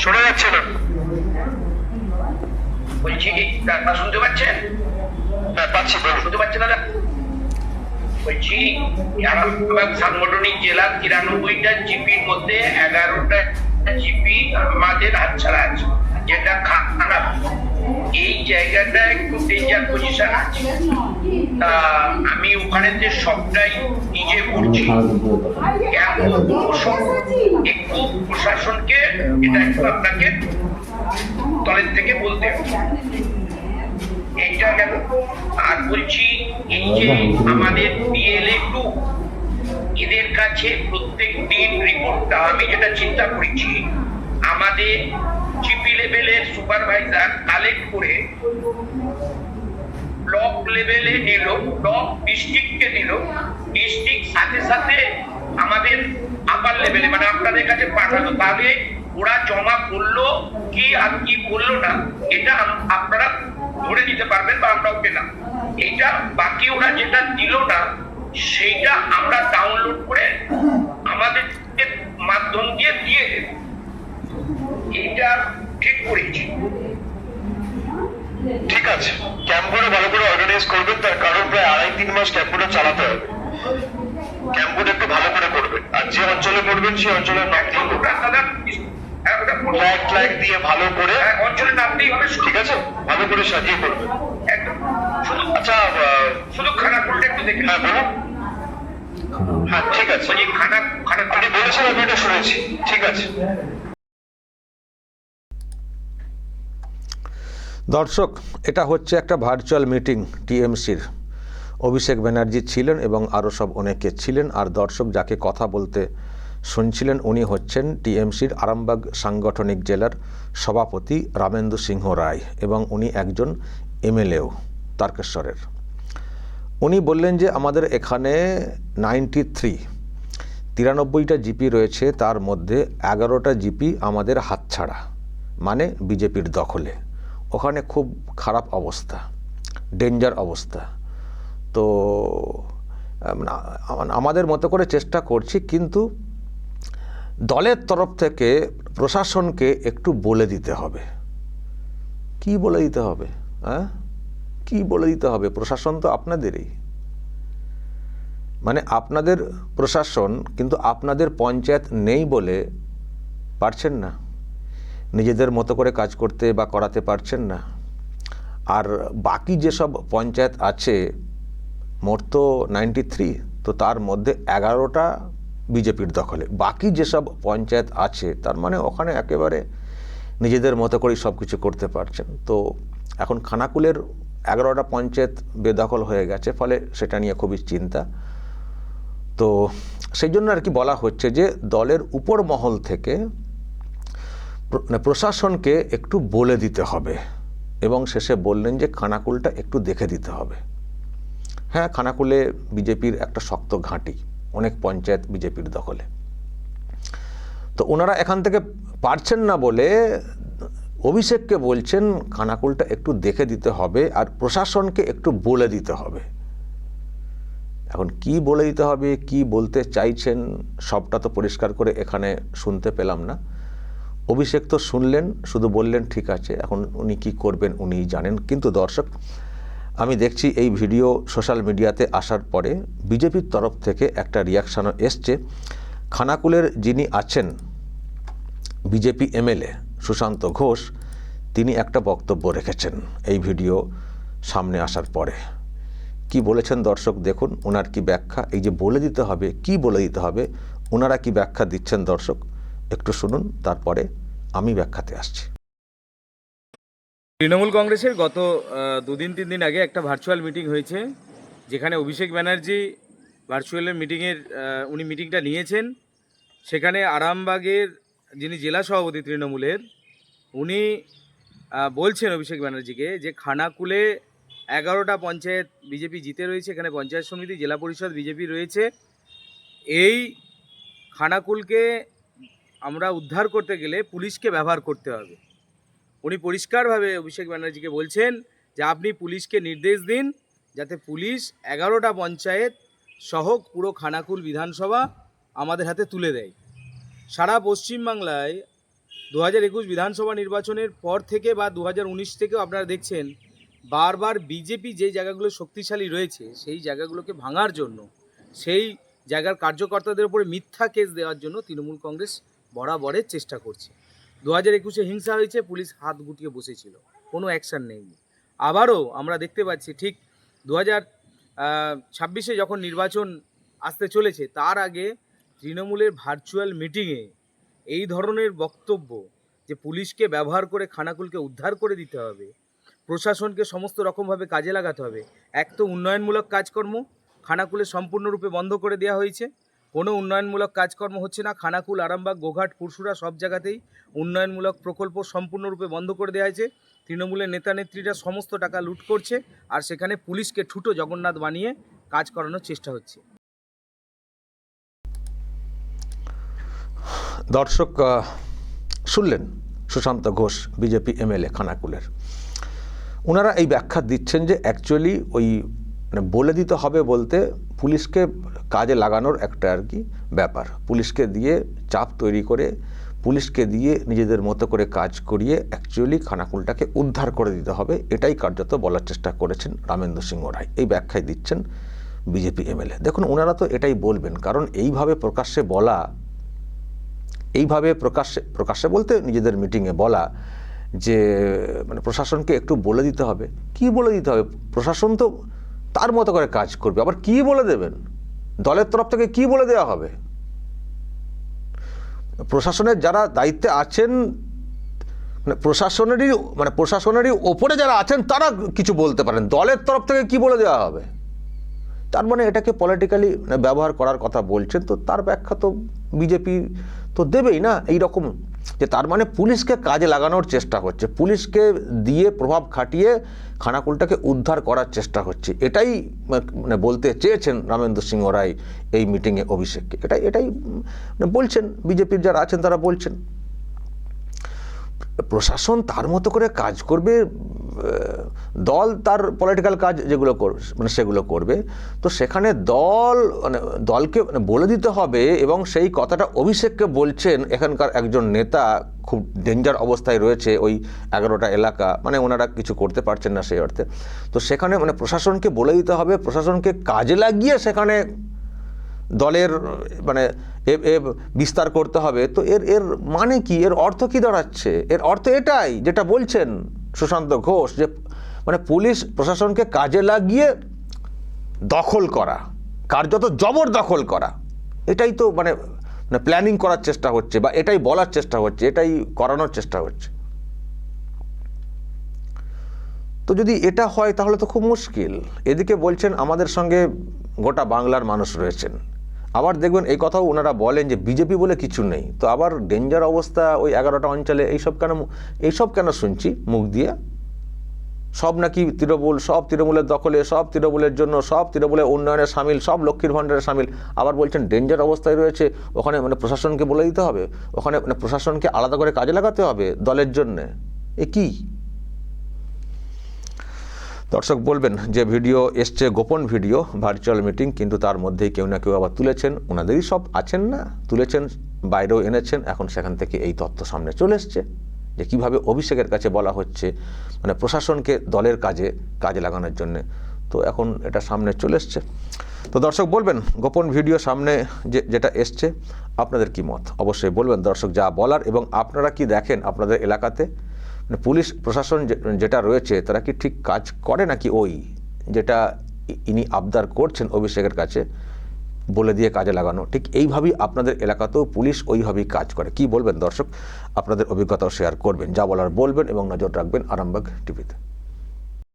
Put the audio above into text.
শোনা যাচ্ছে না। বলছি শুনতে পাচ্ছেন? হ্যাঁ পাচ্ছি শুনতে পাচ্ছেন দাদা? বলছি সাংগঠনিক জেলার তিরানব্বইটা জিপির মধ্যে এগারোটা জিপি আমাদের হাতছাড়া আছে, যেটা খারাপ। এই জায়গাটা একটু ডেঞ্জার পজিশন আছে। তা, আমি ওখানে যে সবটাই নিজে করছি কেমন একটু প্রশাসনকে এটা একটু আপনাকে তলের থেকে বলতে এইটা গেল আর বলছি এই যে আমাদের ডিএলএ টু এদের কাছে প্রত্যেক দিন রিপোর্টটা আমি যেটা চিন্তা করেছি আমাদের জিপি লেভেলের সুপারভাইজার কালেক্ট করে ব্লক লেভেলে নিল ব্লক ডিস্ট্রিক্টকে দিল ডিস্ট্রিক্ট সাথে সাথে আমাদের আপার লেভেলে মানে আপনাদের কাছে পাঠালো। তাহলে ওরা জমা করল কি আর কি করল না, এটা আপনারা ধরে নিতে পারবেন বা আমরাও পেলাম। এটা বাকি ওরা যেটা দিল না, সেইটা আমরা ডাউনলোড করে আমাদের মাধ্যম দিয়ে দিয়ে দেব। এইটা ঠিক করেছি। ঠিক আছে ক্যাম্পগুলো ভালো করে অর্গানাইজ করবেন তার কারণ প্রায় আড়াই তিন মাস ক্যাম্পগুলো চালাতে হবে। ক্যাম্পগুলো একটু ভালো করে করবেন। আর যে অঞ্চলে করবেন সেই অঞ্চলের নাম দিয়ে। ফ্ল্যাগ ফ্ল্যাগ দিয়ে ভালো করে হ্যাঁ, অঞ্চলে নামতেই হবে ঠিক আছে? ভালো করে সাজিয়ে করবেন। আচ্ছা শুধু খানাকুলটা একটু দেখে হ্যাঁ বলুন। হ্যাঁ ঠিক আছে। খানা খানা আপনি বলেছেন আমি এটা শুনেছি। ঠিক আছে। দর্শক, এটা হচ্ছে একটা ভার্চুয়াল মিটিং টিএমসির। অভিষেক ব্যানার্জি ছিলেন এবং আরও সব অনেকে ছিলেন, আর দর্শক যাকে কথা বলতে শুনছিলেন উনি হচ্ছেন টিএমসির আরামবাগ সাংগঠনিক জেলার সভাপতি রামেন্দু সিংহ রায় এবং উনি একজন এমএলএও, তারকেশ্বরের। উনি বললেন যে আমাদের এখানে নাইনটি থ্রি তিরানব্বইটা জিপি রয়েছে, তার মধ্যে এগারোটা জিপি আমাদের হাতছাড়া মানে বিজেপির দখলে। ওখানে খুব খারাপ অবস্থা ডেঞ্জার অবস্থা। তো আমাদের মতো করে চেষ্টা করছি, কিন্তু দলের তরফ থেকে প্রশাসনকে একটু বলে দিতে হবে। কি বলে দিতে হবে হ্যাঁ? কি বলে দিতে হবে? প্রশাসন তো আপনাদেরই। মানে আপনাদের প্রশাসন, কিন্তু আপনাদের পঞ্চায়েত নেই বলে পারছেন না। নিজেদের মতো করে কাজ করতে বা করাতে পারছেন না। আর বাকি যেসব পঞ্চায়েত আছে, মোট তো নাইনটি থ্রি তো তার মধ্যে এগারোটা বিজেপির দখলে। বাকি যেসব পঞ্চায়েত আছে, তার মানে ওখানে একেবারে নিজেদের মতো করেই সব কিছু করতে পারছেন। তো এখন খানাকুলের এগারোটা পঞ্চায়েত বেদখল হয়ে গেছে, ফলে সেটা নিয়ে খুবই চিন্তা। তো সেই জন্য আর কি বলা হচ্ছে যে, দলের উপর মহল থেকে প্রশাসনকে একটু বলে দিতে হবে এবং শেষে বললেন যে খানাকুলটা একটু দেখে দিতে হবে। হ্যাঁ খানাকুলে বিজেপির একটা শক্ত ঘাঁটি, অনেক পঞ্চায়েত বিজেপির দখলে। তো ওনারা এখান থেকে পারছেন না বলে অভিষেককে বলছেন, খানাকুলটা একটু দেখে দিতে হবে আর প্রশাসনকে একটু বলে দিতে হবে। এখন কি বলে দিতে হবে, কি বলতে চাইছেন, সবটা তো পরিষ্কার করে এখানে শুনতে পেলাম না। অভিষেক তো শুনলেন, শুধু বললেন, ঠিক আছে, এখন উনি কি করবেন উনি জানেন। কিন্তু দর্শক, আমি দেখছি এই ভিডিও সোশ্যাল মিডিয়াতে আসার পরে বিজেপির তরফ থেকে একটা রিয়াকশানও এসছে। খানাকুলের যিনি আছেন বিজেপি এমএলএ সুশান্ত ঘোষ, তিনি একটা বক্তব্য রেখেছেন এই ভিডিও সামনে আসার পরে। কি বলেছেন দর্শক, দেখুন ওনার কি ব্যাখ্যা? এই যে বলে দিতে হবে, কি বলে দিতে হবে ওনারা কি ব্যাখ্যা দিচ্ছেন দর্শক? একটু শুনুন, তারপরে আমি ব্যাখ্যাতে আসছি। তৃণমূল কংগ্রেসের গত দুদিন, তিন দিন আগে একটা ভার্চুয়াল মিটিং হয়েছে, যেখানে অভিষেক ব্যানার্জি ভার্চুয়ালের মিটিংয়ের উনি মিটিংটা নিয়েছেন। সেখানে আরামবাগের যিনি জেলা সভাপতি তৃণমূলের, উনি বলছেন অভিষেক ব্যানার্জিকে যে খানাকুলে এগারোটা পঞ্চায়েত বিজেপি জিতে রয়েছে, এখানে পঞ্চায়েত সমিতি, জেলা পরিষদ বিজেপি রয়েছে। এই খানাকুলকে আমরা উদ্ধার করতে গেলে পুলিশকে ব্যবহার করতে হবে। উনি পরিষ্কারভাবে অভিষেক ব্যানার্জিকে বলছেন যে, আপনি পুলিশকে নির্দেশ দিন যাতে পুলিশ এগারোটা পঞ্চায়েত সহ পুরো খানাকুল বিধানসভা আমাদের হাতে তুলে দেয়। সারা পশ্চিমবাংলায় দু হাজার একুশ বিধানসভা নির্বাচনের পর থেকে বা দু হাজার উনিশ থেকেও আপনারা দেখছেন, বারবার বিজেপি যে জায়গাগুলো শক্তিশালী রয়েছে, সেই জায়গাগুলোকে ভাঙার জন্য, সেই জায়গার কার্যকর্তাদের উপরে মিথ্যা কেস দেওয়ার জন্য তৃণমূল কংগ্রেস বরাবরের চেষ্টা করছে। দু হাজার একুশে হিংসা হয়েছে, পুলিশ হাত গুটিয়ে বসেছিল। কোনো অ্যাকশান নেয়নি। আবারও আমরা দেখতে পাচ্ছি, ঠিক দু হাজার ছাব্বিশে যখন নির্বাচন আসতে চলেছে, তার আগে তৃণমূলের ভার্চুয়াল মিটিংয়ে এই ধরনের বক্তব্য যে পুলিশকে ব্যবহার করে খানাকুলকে উদ্ধার করে দিতে হবে, প্রশাসনকে সমস্ত রকমভাবে কাজে লাগাতে হবে, এক তো উন্নয়নমূলক কাজকর্ম, খানাকুলে সম্পূর্ণরূপে বন্ধ করে দেওয়া হয়েছে। কোনো উন্নয়নমূলক কাজকর্ম হচ্ছে না। খানাকুল, আরামবাগ, গোঘাট পুরসুরা সব জায়গাতেই উন্নয়নমূলক প্রকল্প সম্পূর্ণরূপে বন্ধ করে দেওয়া হয়েছে। তৃণমূলের নেতা নেত্রীরা সমস্ত টাকা লুট করছে আর সেখানে পুলিশকে ঠুটো জগন্নাথ বানিয়ে কাজ করানোর চেষ্টা হচ্ছে। দর্শক শুনলেন সুশান্ত ঘোষ, বিজেপি এমএলএ খানাকুলের। ওনারা এই ব্যাখ্যা দিচ্ছেন যে অ্যাকচুয়ালি ওই মানে বলে দিতে হবে বলতে পুলিশকে কাজে লাগানোর একটা আর কি ব্যাপার। পুলিশকে দিয়ে চাপ তৈরি করে, পুলিশকে দিয়ে নিজেদের মতো করে কাজ করিয়ে অ্যাকচুয়ালি খানাকুলটাকে উদ্ধার করে দিতে হবে। এটাই কার্যত বলার চেষ্টা করেছেন রামেন্দ্র সিংহ রায়। এই ব্যাখ্যায় দিচ্ছেন বিজেপি এমএলএ। দেখুন ওনারা তো এটাই বলবেন, কারণ এইভাবে প্রকাশ্যে বলা, এইভাবে প্রকাশ্যে প্রকাশ্যে বলতে নিজেদের মিটিংয়ে বলা যে মানে প্রশাসনকে একটু বলে দিতে হবে। কি বলে দিতে হবে? প্রশাসন তো তার মতো করে কাজ করবে। আবার কি বলে দেবেন? দলের তরফ থেকে কি বলে দেওয়া হবে? প্রশাসনের যারা দায়িত্বে আছেন মানে প্রশাসনেরই মানে প্রশাসনেরই ওপরে যারা আছেন, তারা কিছু বলতে পারেন। দলের তরফ থেকে কি বলে দেওয়া হবে? তার মানে এটাকে পলিটিক্যালি ব্যবহার করার কথা বলছেন, তো তার ব্যাখ্যা তো বিজেপি তো দেবেই না। এই রকম যে তার মানে পুলিশকে কাজে লাগানোর চেষ্টা হচ্ছে। পুলিশকে দিয়ে প্রভাব খাটিয়ে খানাকুলটাকে উদ্ধার করার চেষ্টা হচ্ছে। এটাই মানে বলতে চেয়েছেন রামেন্দ্র সিংহ রায় এই মিটিংয়ে অভিষেককে। এটাই এটাই মানে বলছেন, বিজেপির যারা আছেন তারা বলছেন। প্রশাসন তার মতো করে কাজ করবে দল তার পলিটিক্যাল কাজ যেগুলো কর- মানে সেগুলো করবে। তো সেখানে দল মানে দলকে মানে বলে দিতে হবে এবং সেই কথাটা অভিষেককে বলছেন এখানকার একজন নেতা, খুব ডেঞ্জার অবস্থায় রয়েছে ওই এগারোটা এলাকা মানে ওনারা কিছু করতে পারছেন না সেই অর্থে। তো সেখানে মানে প্রশাসনকে বলে দিতে হবে, প্রশাসনকে কাজে লাগিয়ে সেখানে দলের মানে এ বিস্তার করতে হবে। তো এর এর মানে কি? এর অর্থ কি দাঁড়াচ্ছে? এর অর্থ এটাই যেটা বলছেন সুশান্ত ঘোষ যে মানে পুলিশ প্রশাসনকে কাজে লাগিয়ে দখল করা, কার্যত জবর দখল করা। এটাই তো মানে মানে প্ল্যানিং করার চেষ্টা হচ্ছে বা এটাই বলার চেষ্টা হচ্ছে, এটাই করানোর চেষ্টা হচ্ছে। তো যদি এটা হয় তাহলে তো খুব মুশকিল। এদিকে বলছেন আমাদের সঙ্গে গোটা বাংলার মানুষ রয়েছেন। আবার দেখবেন এই কথাও ওনারা বলেন যে বিজেপি বলে কিছু নেই। তো আবার ডেঞ্জার অবস্থা ওই এগারোটা অঞ্চলে, এইসব কেন এইসব কেন শুনছি মুখ দিয়ে? সব নাকি তৃণমূল, সব তৃণমূলের দখলে, সব তৃণমূলের জন্য, সব তৃণমূলের উন্নয়নে সামিল, সব লক্ষ্মীর ভাণ্ডারে সামিল। আবার বলছেন, ডেঞ্জার অবস্থায় রয়েছে, ওখানে মানে প্রশাসনকে বলে দিতে হবে, ওখানে মানে প্রশাসনকে আলাদা করে কাজে লাগাতে হবে দলের জন্যে। এ কী? দর্শক বলবেন, যে ভিডিও এসছে, গোপন ভিডিও ভার্চুয়াল মিটিং কিন্তু তার মধ্যেই কেউ না কেউ আবার তুলেছেন ওনাদেরই সব আছেন না? তুলেছেন, বাইরেও এনেছেন, এখন সেখান থেকে এই তথ্য সামনে চলে এসছে। যে কীভাবে অভিষেকের কাছে বলা হচ্ছে মানে প্রশাসনকে দলের কাজে কাজে লাগানোর জন্যে। তো এখন এটা সামনে চলে এসছে। তো দর্শক বলবেন, গোপন ভিডিও সামনে যে, যেটা এসছে, আপনাদের কি মত? অবশ্যই বলবেন। দর্শক যা বলার এবং আপনারা কি দেখেন আপনাদের এলাকাতে? মানে পুলিশ, প্রশাসন যেটা রয়েছে, তারা কি ঠিক কাজ করে নাকি ওই? যেটা ইনি আবদার করছেন অভিষেকের কাছে বলে দিয়ে কাজে লাগানো। ঠিক এইভাবেই আপনাদের এলাকাতেও পুলিশ ওইভাবেই কাজ করে। কি বলবেন দর্শক? আপনাদের অভিজ্ঞতাও শেয়ার করবেন। যা বলার বলবেন এবং নজর রাখবেন আরামবাগ টিভিতে।